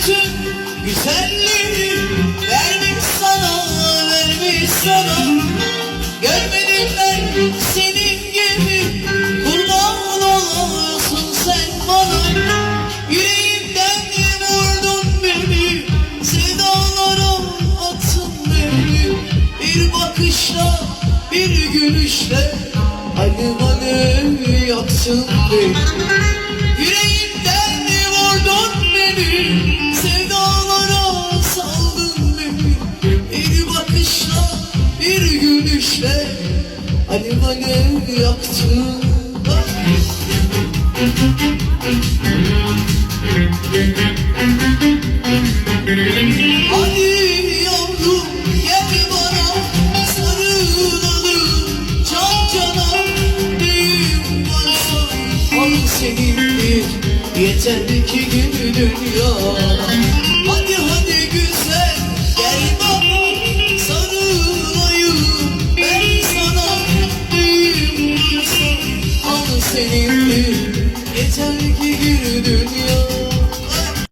bütün güzelliği vermiş sana, vermiş sana. Görmedim ben senin gibi kurban olasın sen bana. Yüreğimden vurdun beni, sevdalara attın beni. Bir bakışla, bir gülüşle alev alev yaktın beni. Gülüşle Alev alev yaktın Hadi yavrum gel bana sarılalım. Can cana Neyim varsa al senindir yeter ki gül dünya senindir. Yeter ki gül dünya